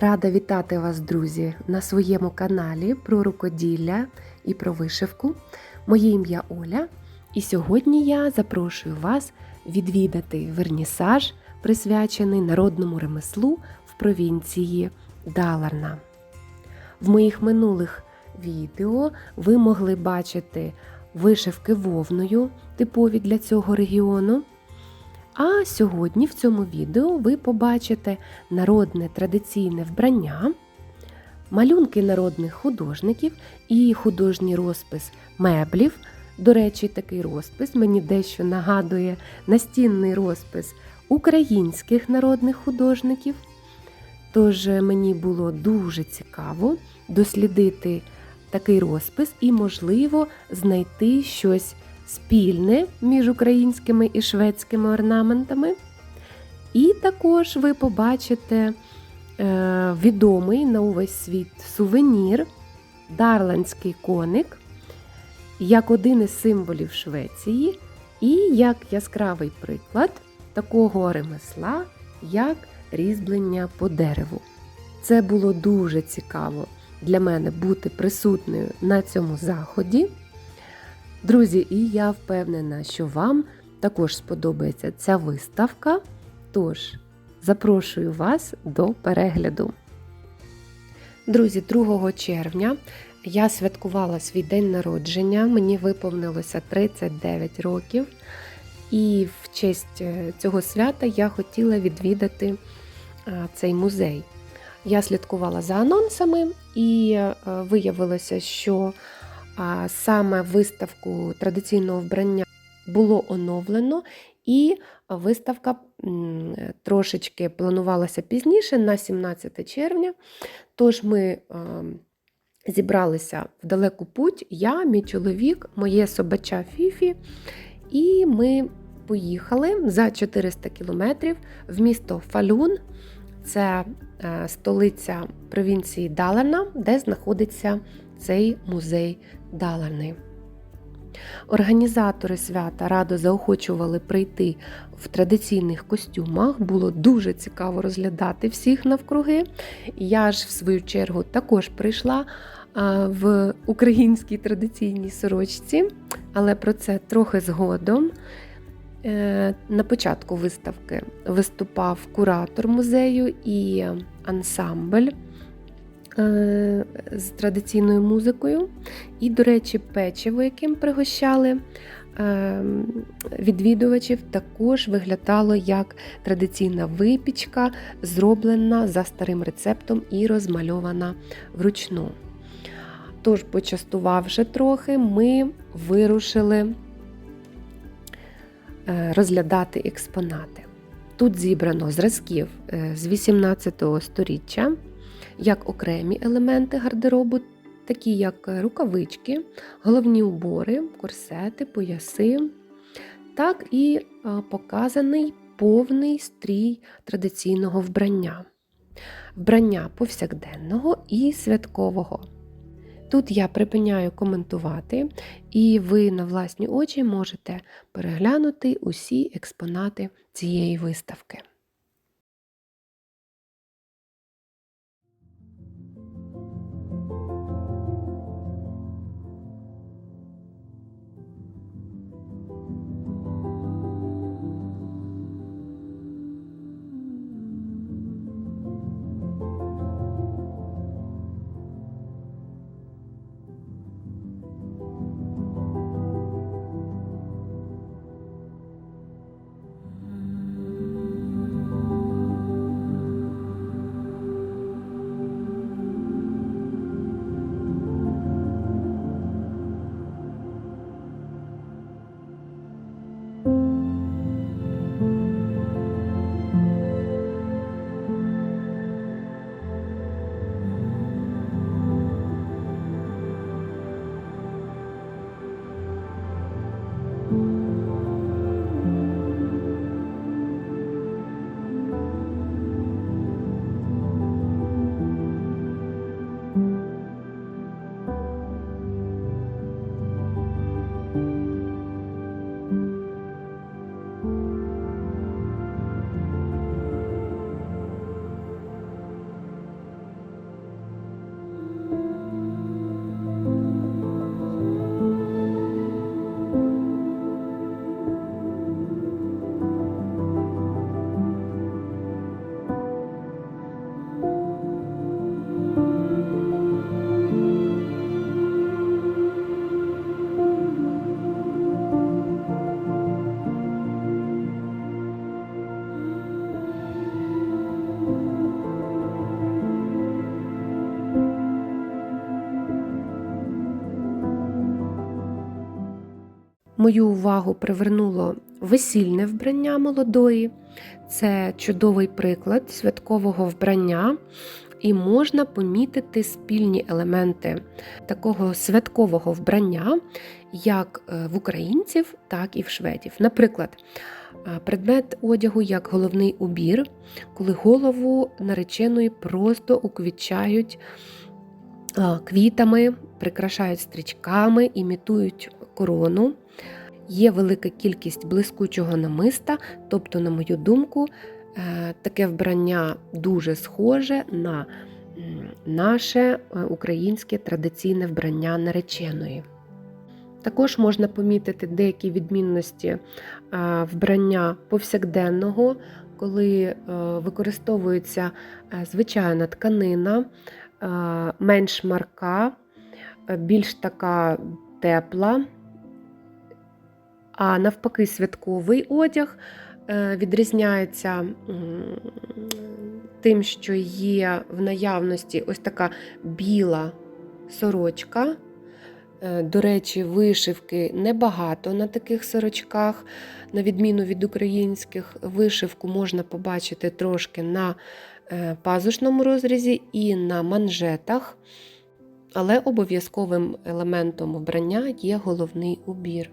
Рада вітати вас, друзі, на своєму каналі про рукоділля і про вишивку. Моє ім'я Оля, і сьогодні я запрошую вас відвідати вернісаж, присвячений народному ремеслу в провінції Даларна. В моїх минулих відео ви могли бачити вишивки вовною, типові для цього регіону. А сьогодні в цьому відео ви побачите народне традиційне вбрання, малюнки народних художників і художній розпис меблів. До речі, такий розпис мені дещо нагадує настінний розпис українських народних художників. Тож мені було дуже цікаво дослідити такий розпис і, можливо, знайти щось спільне між українськими і шведськими орнаментами. І також ви побачите е, відомий на увесь світ сувенір, дарландський коник, як один із символів Швеції, і як яскравий приклад такого ремесла, як різьблення по дереву. Це було дуже цікаво для мене бути присутньою на цьому заході. Друзі, і я впевнена, що вам також сподобається ця виставка. Тож, запрошую вас до перегляду. Друзі, 2 червня я святкувала свій день народження, мені виповнилося 39 років. І в честь цього свята я хотіла відвідати цей музей. Я слідкувала за анонсами, і виявилося, що а саме виставку традиційного вбрання було оновлено, і виставка трошечки планувалася пізніше, на 17 червня. Тож ми зібралися в далеку путь, я, мій чоловік, моє собача Фіфі, і ми поїхали за 400 кілометрів в місто Фалюн. Це столиця провінції Далана, де знаходиться цей музей Далани. Організатори свята радо заохочували прийти в традиційних костюмах. Було дуже цікаво розглядати всіх навкруги. Я ж, в свою чергу, також прийшла в українській традиційній сорочці, але про це трохи згодом. Е, на початку виставки виступав куратор музею і ансамбль. Е, з традиційною музикою. І, до речі, печиво, яким пригощали е, відвідувачів, також виглядало як традиційна випічка, зроблена за старим рецептом і розмальована вручну. Тож, почастувавши трохи, ми вирушили е, розглядати експонати. Тут зібрано зразків з 18 століття як окремі елементи гардеробу, такі як рукавички, головні убори, корсети, пояси, так і показаний повний стрій традиційного вбрання, вбрання повсякденного і святкового. Тут я припиняю коментувати, і ви на власні очі можете переглянути усі експонати цієї виставки. Мою увагу привернуло весільне вбрання молодої. Це чудовий приклад святкового вбрання, і можна помітити спільні елементи такого святкового вбрання, як е, в українців, так і в шведів. Наприклад, е, предмет одягу як головний убір, коли голову нареченої просто уквічають е, квітами, прикрашають стрічками, імітують корону. Є велика кількість блискучого намиста, тобто, на мою думку, е, таке вбрання дуже схоже на наше е, українське традиційне вбрання нареченої. Також можна помітити деякі відмінності е, вбрання повсякденного, коли використовується звичайна тканина, менш марка, більш така тепла. А навпаки, святковий одяг е, відрізняється тим, що є в наявності ось така біла сорочка. Е, до речі, вишивки небагато на таких сорочках, на відміну від українських, вишивку можна побачити трошки на е, пазушному розрізі і на манжетах, але обов'язковим елементом вбрання є головний убір.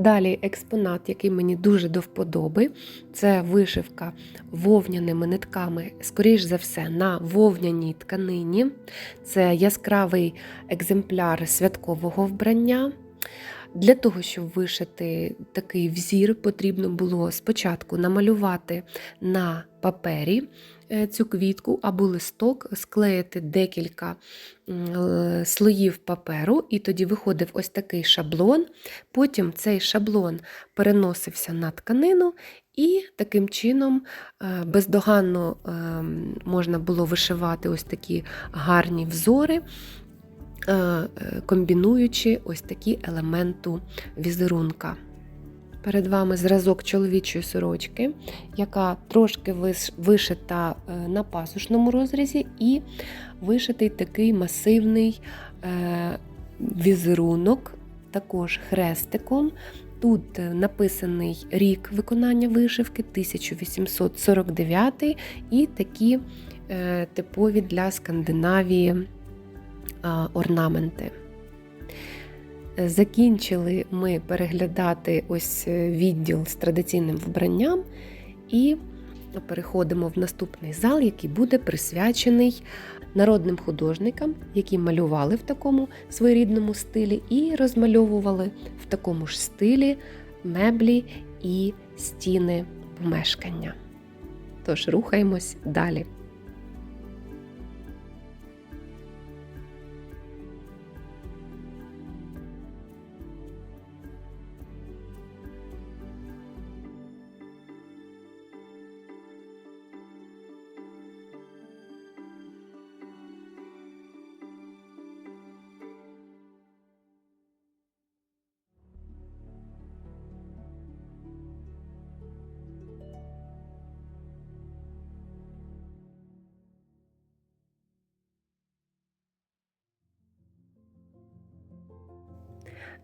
Далі експонат, який мені дуже до вподоби, це вишивка вовняними нитками, скоріш за все, на вовняній тканині. Це яскравий екземпляр святкового вбрання. Для того, щоб вишити такий взір, потрібно було спочатку намалювати на папері е, цю квітку або листок, склеїти декілька е, слоїв паперу, і тоді виходив ось такий шаблон. Потім цей шаблон переносився на тканину, і таким чином е, бездоганно можна було вишивати ось такі гарні взори. Е, комбінуючи ось такі елементу візерунка. Перед вами зразок чоловічої сорочки, яка трошки вишита е, на пасушному розрізі, і вишитий такий масивний е, візерунок, також хрестиком. Тут написаний рік виконання вишивки 1849 і такі типові для Скандинавії орнаменти. Закінчили ми переглядати ось е, відділ з традиційним вбранням і переходимо в наступний зал, який буде присвячений народним художникам, які малювали в такому своєрідному стилі, і розмальовували в такому ж стилі меблі і стіни помешкання. Тож рухаємось далі.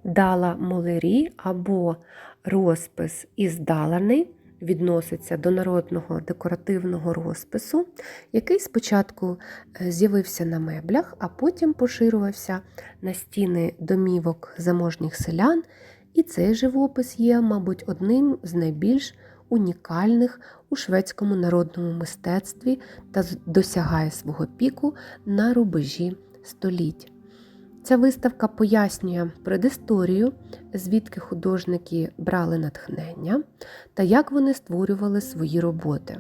Дала молері або розпис іздаланий відноситься до народного декоративного розпису, який спочатку е, з'явився на меблях, а потім поширювався на стіни домівок заможніх селян. І цей живопис є, мабуть, одним з найбільш унікальних у шведському народному мистецтві та досягає свого піку на рубежі століть. Ця виставка пояснює предісторію, звідки художники брали натхнення та як вони створювали свої роботи.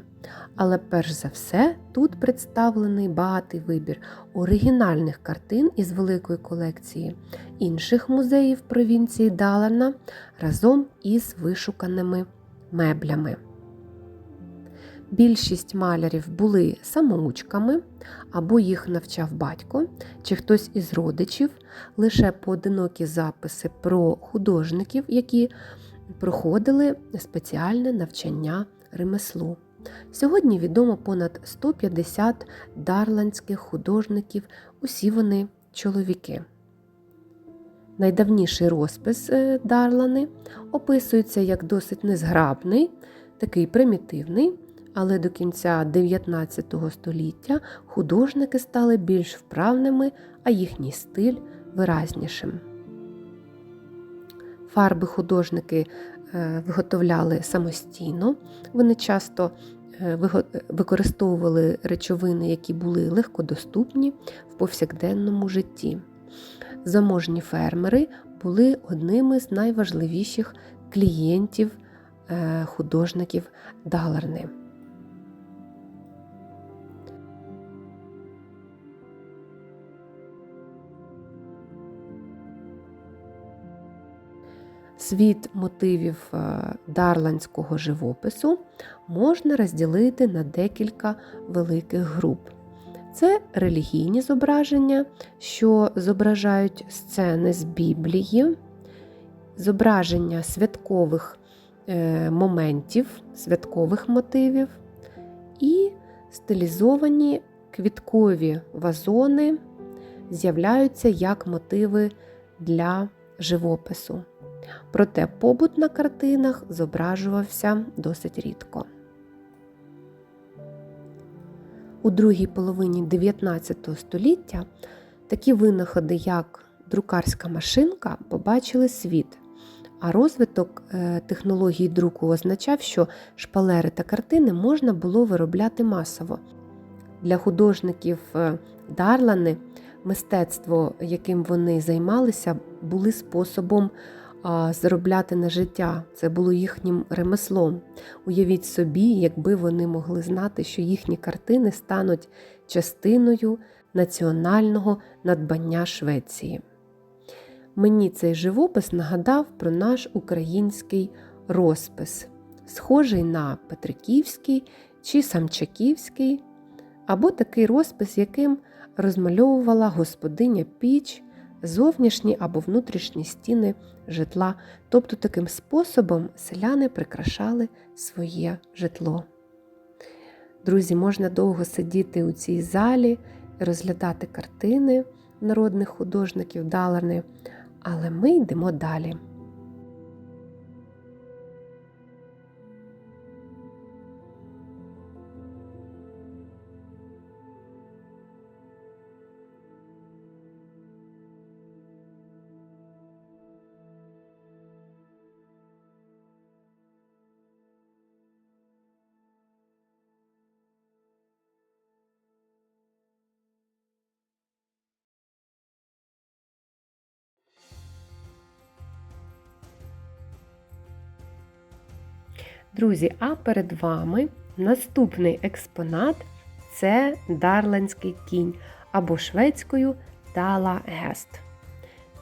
Але перш за все тут представлений багатий вибір оригінальних картин із великої колекції інших музеїв провінції Далана разом із вишуканими меблями. Більшість малярів були самоучками, або їх навчав батько чи хтось із родичів, лише поодинокі записи про художників, які проходили спеціальне навчання ремеслу. Сьогодні відомо понад 150 дарландських художників, усі вони чоловіки. Найдавніший розпис е, Дарлани описується як досить незграбний, такий примітивний, але до кінця 19 століття художники стали більш вправними, а їхній стиль виразнішим. Фарби художники е, виготовляли самостійно, вони часто е, використовували речовини, які були легкодоступні в повсякденному житті. Заможні фермери були одними з найважливіших клієнтів е, художників Даларни. Світ мотивів е, дарландського живопису можна розділити на декілька великих груп. Це релігійні зображення, що зображають сцени з Біблії, зображення святкових е, моментів, святкових мотивів і стилізовані квіткові вазони з'являються як мотиви для живопису. Проте побут на картинах зображувався досить рідко. У другій половині 19 століття такі винаходи, як друкарська машинка, побачили світ, а розвиток е, технологій друку означав, що шпалери та картини можна було виробляти масово. Для художників е, Дарлани мистецтво, яким вони займалися, були способом заробляти на життя. Це було їхнім ремеслом. Уявіть собі, якби вони могли знати, що їхні картини стануть частиною національного надбання Швеції. Мені цей живопис нагадав про наш український розпис, схожий на Петриківський чи Самчаківський, або такий розпис, яким розмальовувала господиня Піч зовнішні або внутрішні стіни житла, тобто таким способом селяни прикрашали своє житло. Друзі, можна довго сидіти у цій залі, розглядати картини народних художників Далани, але ми йдемо далі. Друзі, а перед вами наступний експонат це дарландський кінь або шведською Дала Гест.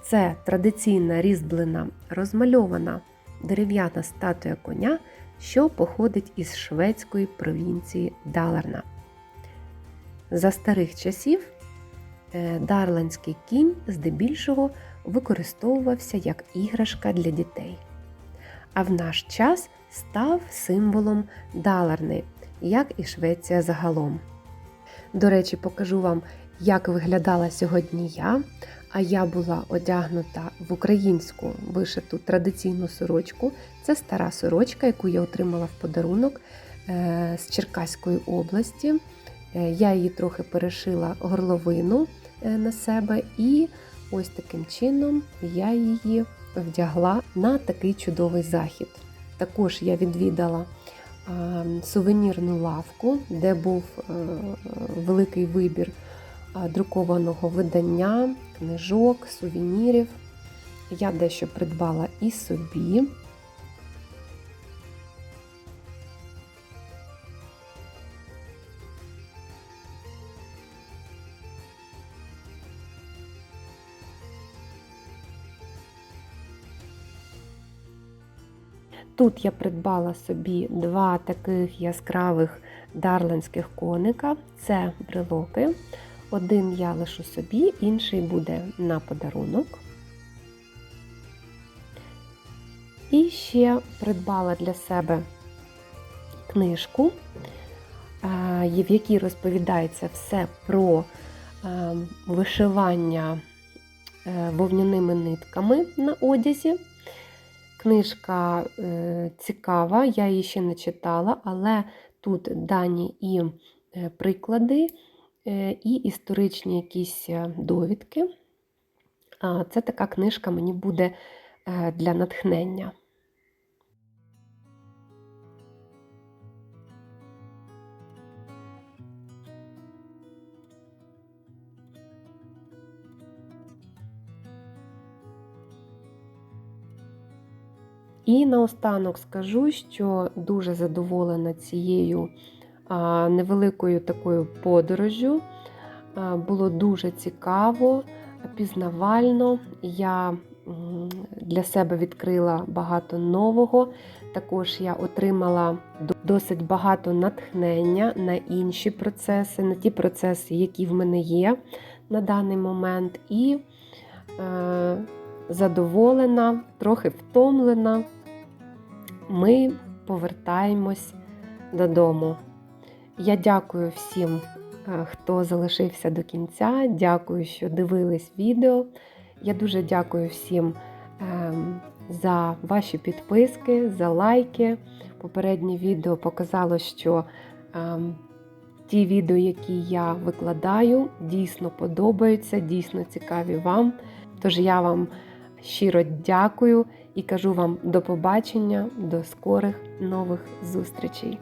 Це традиційна різьблена розмальована дерев'яна статуя коня, що походить із шведської провінції Даларна. За старих часів е, дарландський кінь здебільшого використовувався як іграшка для дітей. А в наш час став символом Даларни, як і Швеція загалом. До речі, покажу вам, як виглядала сьогодні я. А я була одягнута в українську вишиту традиційну сорочку. Це стара сорочка, яку я отримала в подарунок е, з Черкаської області. Е, я її трохи перешила горловину е, на себе, і ось таким чином я її вдягла на такий чудовий захід. Також я відвідала сувенірну лавку, де був е, великий вибір друкованого видання, книжок, сувенірів. Я дещо придбала і собі. Тут я придбала собі два таких яскравих дарландських коника. Це брелоки. Один я лишу собі, інший буде на подарунок. І ще придбала для себе книжку, в якій розповідається все про вишивання е, вовняними нитками на одязі. Книжка е, цікава, я її ще не читала, але тут дані і е, приклади, і історичні якісь довідки. Це така книжка мені буде для натхнення. І наостанок скажу, що дуже задоволена цією невеликою такою подорожю. Було дуже цікаво, пізнавально. Я для себе відкрила багато нового. Також я отримала досить багато натхнення на інші процеси, на ті процеси, які в мене є на даний момент. І е, задоволена, трохи втомлена, ми повертаємось додому. Я дякую всім, е, хто залишився до кінця. Дякую, що дивились відео. Я дуже дякую всім ем, за ваші підписки, за лайки. Попереднє відео показало, що ем, ті відео, які я викладаю, дійсно подобаються, дійсно цікаві вам. Тож я вам щиро дякую і кажу вам до побачення, до скорих нових зустрічей.